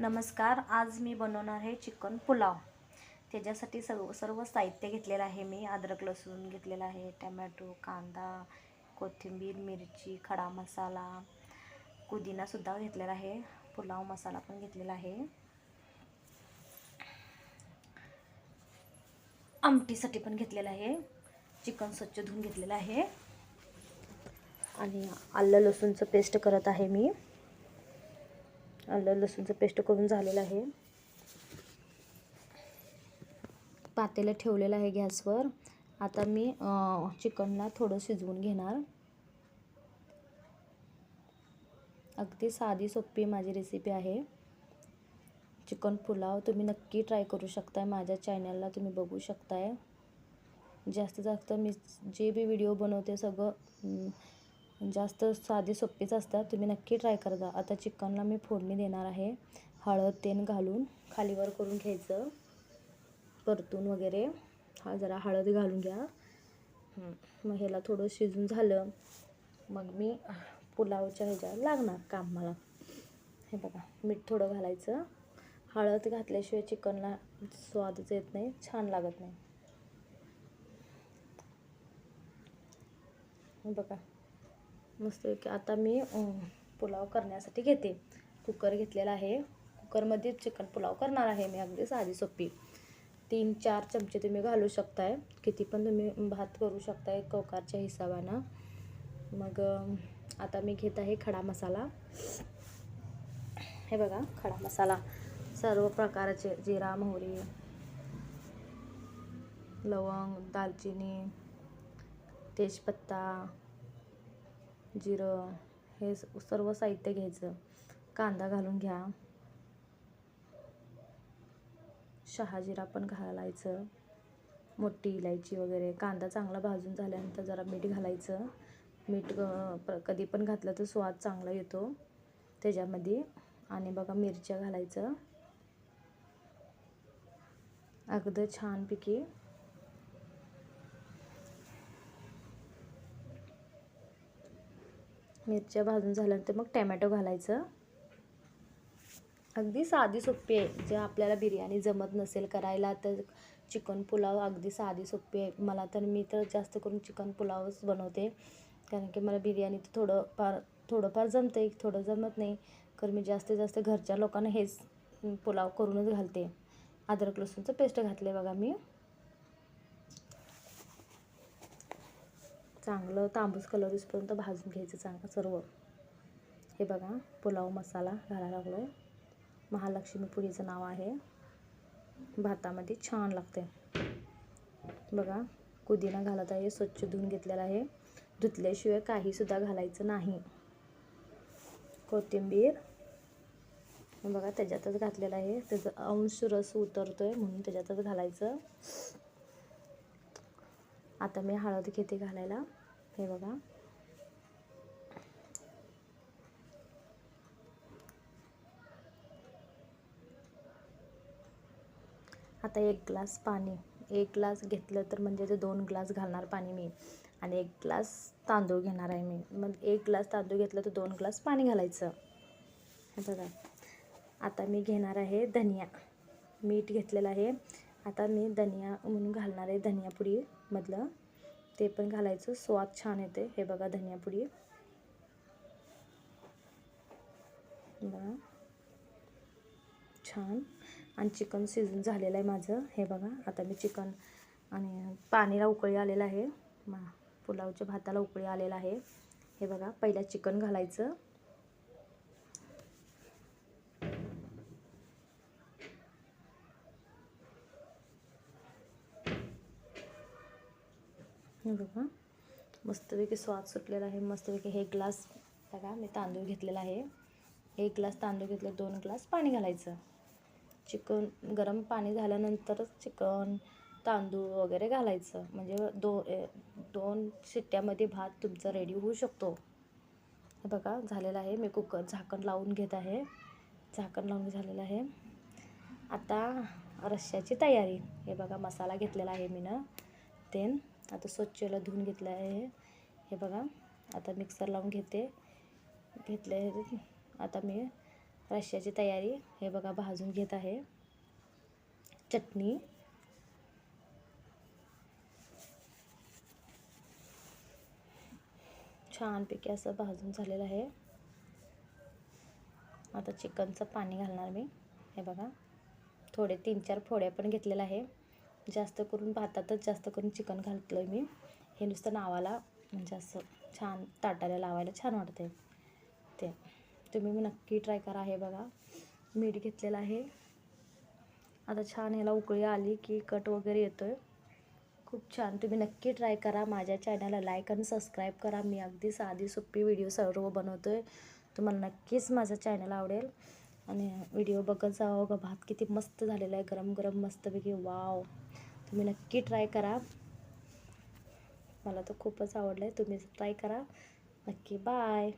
नमस्कार आज मी बनवणार आहे चिकन पुलाव. त्याच्यासाठी सर्व सर्व साहित्य घेतलेलं आहे मी. अद्रक लसूण घेतलेला आहे टमॅटो कांदा कोथिंबीर मिरची खडा मसाला पुदिनासुद्धा घेतलेला आहे. पुलाव मसाला पण घेतलेला आहे. आमटीसाठी पण घेतलेलं आहे. चिकन स्वच्छ धुवून घेतलेलं आहे. आणि आलं लसूणचं पेस्ट करत आहे मी. आलं लसूणचं पेस्ट करून झालेलं आहे. पातेलं ठेवलेलं आहे गॅसवर. आता मी चिकनला थोडं शिजवून घेणार. अगदी साधी सोपी माझी रेसिपी आहे. चिकन पुलाव तुम्ही नक्की ट्राय करू शकताय. माझ्या चॅनलला तुम्ही बघू शकताय. जास्तीत जास्त मी जे बी व्हिडिओ बनवते सगळं जास्त साधे सोप्पेच असतात. तुम्ही नक्की ट्राय करता आता चिकनला मी फोडणी देणार आहे. हळद तेल घालून खालीवर करून घ्यायचं. परतून वगैरे. हा जरा हळद घालून घ्या. मग ह्याला थोडं शिजून झालं मग मी पुलावच्या ह्याच्यावर लागणार काम मला. हे बघा मीठ थोडं घालायचं. हळद घातल्याशिवाय चिकनला स्वादच येत नाही छान लागत नाही. हे बघा. मस्त आता मी पुलाव करण्यासाठी घेते. कुकर घेतलेला आहे. कुकरमध्ये चिकन पुलाव करणार आहे मी अगदी साधी सोपी. तीन चार चमचे तुम्ही घालू शकताय. किती पण तुम्ही भात करू शकताय कोकारच्या हिसाबानं मग आता मी घेत आहे खडा मसाला. हे बघा खडा मसाला. सर्व प्रकारचे जिरा मोहरी लवंग दालचिनी तेजपत्ता जिरं हे स- सर्व साहित्य घ्यायचं. कांदा घालून घ्या. शहाजिरा पण घालायचं. मोठी इलायची वगैरे. कांदा चांगला भाजून झाल्यानंतर जरा मीठ घालायचं. मीठ कधी पण घातलं तर स्वाद चांगला येतो त्याच्यामध्ये. आणि बघा मिरच्या घालायचं. अगदी छानपैकी मिरच्या भाजून झाल्यानंतर मग टॅमॅटो घालायचं. अगदी साधी सोपी आहे. जे आपल्याला बिर्याणी जमत नसेल करायला तर चिकन पुलाव अगदी साधी सोपी आहे. मला तर मी तर जास्त करून चिकन पुलावच बनवते. कारण की मला बिर्याणी तर थोडं फार थोडंफार जमतं आहे थोडं जमत नाही. तर मी जास्तीत जास्त घरच्या लोकांना हेच पुलाव करूनच घालते. अद्रक लसूणचं पेस्ट घातले बघा मी. चांगलं तांबूस कलर येईपर्यंत भाजून घ्यायचं चांगलं सर्व. हे बघा पुलाव मसाला घालायला लागलो आहे महालक्ष्मी पुरीचं नाव आहे. भातामध्ये छान लागते बघा पुदिना घालत आहे स्वच्छ धुवून घेतलेला आहे. धुतल्याशिवाय काहीसुद्धा घालायचं नाही. कोथिंबीर. बघा त्याच्यातच घातलेलं आहे. त्याचा अंश रस उतरतो आहे म्हणून त्याच्यातच घालायचं. आता मी हळद घेते घालायला. हे बघा. आता एक ग्लास पाणी. एक ग्लास घेतलं तर म्हणजे ते दोन ग्लास घालणार पाणी मी. आणि एक ग्लास तांदूळ घेणार आहे मी. मग एक ग्लास तांदूळ घेतलं तर दोन ग्लास पाणी घालायचं. हे बघा. आता मी घेणार आहे धनिया. मीठ घेतलेलं आहे. आता मी धनिया म्हणून घालणार आहे धनियापुरीमधलं ते पण घालायचं. स्वाद छान येते हे बघा धनियापुडी बघा. छान. आणि चिकन शिजून झालेलं आहे माझं. हे बघा. आता मी चिकन आणि पाणीला उकळी आलेलं आहे. मा पुलावच्या भाताला उकळी आलेलं आहे. हे बघा. पहिला चिकन घालायचं. हे बघा. मस्तपैकी स्वाद सुटलेला आहे. मस्तपैकी हे ग्लास बघा मी तांदूळ घेतलेला आहे. एक ग्लास तांदूळ घेतले दोन ग्लास पाणी घालायचं. चिकन गरम पाणी झाल्यानंतरच चिकन तांदूळ वगैरे घालायचं. म्हणजे दो ए- दोन शिट्ट्यामध्ये भात तुमचा रेडी होऊ शकतो. हे बघा झालेलं आहे. मी कुकर झाकण लावून घेत आहे. झाकण लावून झालेलं आहे. आता रश्श्याची तयारी. हे बघा मसाला घेतलेला आहे मी ना तेन आता स्वच्छला धुवून घेतलं आहे. हे बघा आता मिक्सर लावून घेते. घेतले आता मी रश्श्याची तयारी हे बघा भाजून घेत आहे. चटणी. छानपैकी असं भाजून झालेलं आहे. आता चिकनचं पाणी घालणार मी. हे बघा थोडे तीन चार फोड्या पण घेतलेलं आहे. जास्त करून भातातच जास्त करून चिकन घालतो आहे मी. हे नुसतं नावाला म्हणजे असं छान ताटाला लावायला छान वाटते ते. तुम्ही मी नक्की ट्राय करा. हे बघा. मीठ घेतलेलं आहे. आता छान ह्याला उकळी आली की कट वगैरे येतो आहे खूप छान. तुम्ही नक्की ट्राय करा. माझ्या चॅनलला लाईक आणि सबस्क्राईब करा. मी अगदी साधी सोपी व्हिडिओ सर्व बनवतो आहे तुम्हाला नक्कीच माझं चॅनल आवडेल. आणि व्हिडिओ बघत जावं ग भात किती मस्त झालेला आहे गरम गरम मस्तपैकी. वाव. तुम्ही नक्की ट्राय करा. मला तर खूपच आवडलं आहे तुम्ही ट्राय करा. नक्की बाय